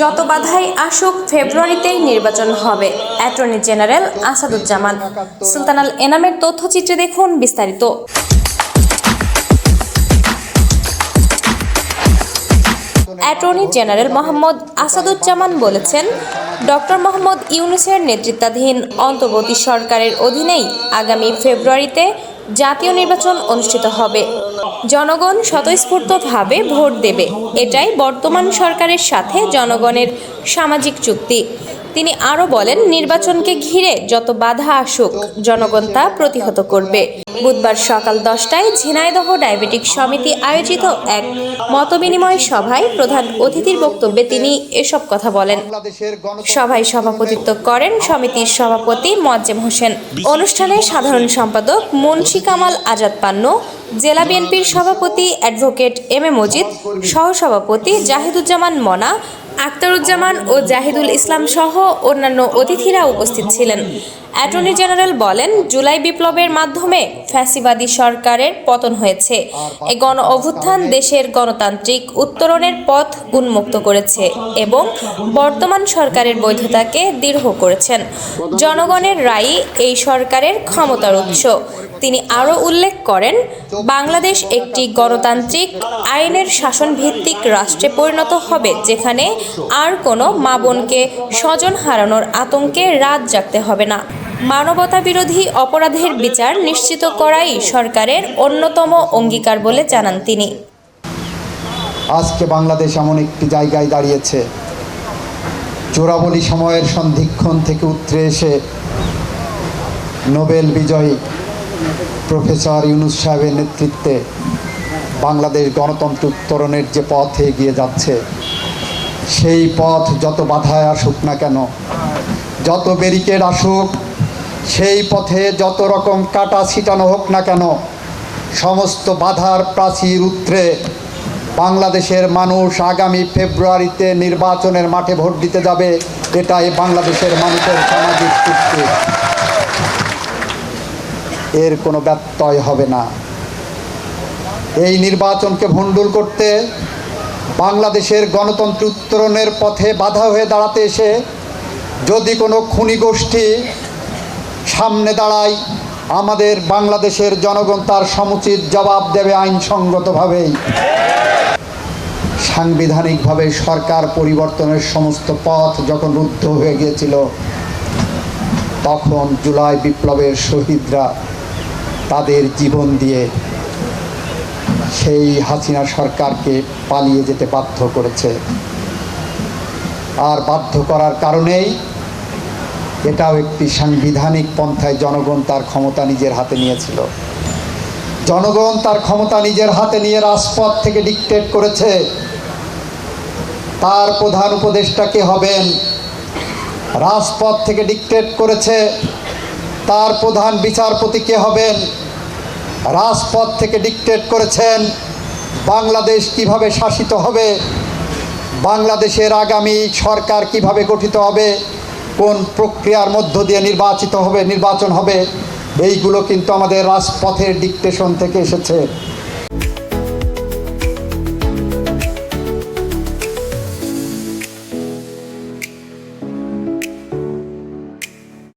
যত বাধাই আসুক, ফেব্রুয়ারিতেই নির্বাচন হবে। Attorney general Asaduzzaman. সুলতানাল এনামের তথ্যচিত্রে দেখুন বিস্তারিত। অ্যাটর্নি জেনারেল মোহাম্মদ আসাদুজ্জামান বলেছেন, ডক্টর মোহাম্মদ ইউনুসের নেতৃত্বাধীন অন্তর্বর্তী সরকারের অধীনেই আগামী ফেব্রুয়ারিতে জাতীয় নির্বাচন অনুষ্ঠিত হবে। জনগণ স্বতঃস্ফূর্তভাবে ভোট দেবে। এটাই বর্তমান সরকারের সাথে জনগণের সামাজিক চুক্তি। তিনি আরও বলেন, নির্বাচনকে ঘিরে যত বাধা আসুক, জনগণ তা প্রতিহত করবে। বুধবার সকাল দশটায় ঝিনাইদহ ডায়াবেটিক সমিতি আয়োজিত এক মতবিনিময় সভায় প্রধান অতিথির বক্তব্যে তিনি এসব কথা বলেন। সভায় সভাপতিত্ব করেন সমিতির সভাপতি মোয়াজ্জেম হোসেন। অনুষ্ঠানে সাধারণ সম্পাদক মুন্সি কামাল আজাদ পান্ন, জেলা বিএনপির সভাপতি অ্যাডভোকেট এম এ মজিদ, সহসভাপতি জাহিদুজ্জামান মনা আক্তারুজ্জামান ও জাহিদুল ইসলাম সহ অন্যান্য অতিথিরা উপস্থিত ছিলেন। অ্যাটর্নি জেনারেল বলেন, জুলাই বিপ্লবের মাধ্যমে ফ্যাসিবাদী সরকারের পতন হয়েছে। এ গণ অভ্যুত্থান দেশের গণতান্ত্রিক উত্তরণের পথ উন্মুক্ত করেছে এবং বর্তমান সরকারের বৈধতাকে দৃঢ় করেছেন। জনগণের রায়ই এই সরকারের ক্ষমতার উৎস। তিনি আরও উল্লেখ করেন, বাংলাদেশ একটি গণতান্ত্রিক আইনের শাসন ভিত্তিক রাষ্ট্রে পরিণত হবে, যেখানে আর কোনো মা বোনকে স্বজন হারানোর আতঙ্কে রাত জাগতে হবে না। মানবতা বিরোধী অপরাধের বিচার নিশ্চিত করাই সরকারের অন্যতম অঙ্গীকার বলে জানান তিনি। আজকে বাংলাদেশ এমন একটি জায়গায় দাঁড়িয়েছে চোরাবলি সময়ের সন্ধিক্ষণ থেকে উতরে এসে নোবেল বিজয়ী প্রফেসর ইউনুস সাহেবের নেতৃত্বে বাংলাদেশ গণতন্ত্র উত্তরণের যে পথে এগিয়ে যাচ্ছে, সেই পথ যত বাধায় আসুক না কেন, যত ব্যারিকেড আসুক সেই পথে যত রকম কাটা ছিটানো হোক না কেন, সমস্ত বাধার প্রাচীর উত্তরে বাংলাদেশের মানুষ আগামী ফেব্রুয়ারিতে নির্বাচনের মাঠে ভোট দিতে যাবে, এটাই বাংলাদেশের মানুষের সামাজিক চুক্তি এর কোনো ব্যত্যয় হবে না। এই নির্বাচনকে ভণ্ডুল করতে বাংলাদেশের গণতন্ত্র উত্তরণের পথে বাধা হয়ে দাঁড়াতে এসে যদি কোনো খুনি গোষ্ঠী সামনে দাঁড়ায় আমাদের বাংলাদেশের জনগণ তার সমুচিত জবাব দেবে আইনসঙ্গতভাবেই সাংবিধানিকভাবে সরকার পরিবর্তনের সমস্ত পথ যখন রুদ্ধ হয়ে গিয়েছিল, তখন জুলাই বিপ্লবের শহীদরা তাদের জীবন দিয়ে সেই হাসিনা সরকারকে পালিয়ে যেতে বাধ্য করেছে। আর বাধ্য করার কারণেই এটাও একটি সাংবিধানিক পন্থায় জনগণ তার ক্ষমতা নিজের হাতে নিয়েছিল। জনগণ তার ক্ষমতা নিজের হাতে নিয়ে রাজপথ থেকে ডিকটেট করেছে। তার প্রধান উপদেষ্টা কে হবেন? রাজপথ থেকে ডিকটেট করেছে। তার প্রধান বিচারপতি কে হবেন? রাজপথ থেকে ডিকটেট করেছেন। বাংলাদেশ কীভাবে শাসিত হবে? বাংলাদেশের আগামী সরকার কীভাবে গঠিত হবে? কোন প্রক্রিয়ার মধ্য দিয়ে নির্বাচিত হবে, নির্বাচন হবে, এইগুলো কিন্তু আমাদের রাজপথের ডিকটেশন থেকে এসেছে।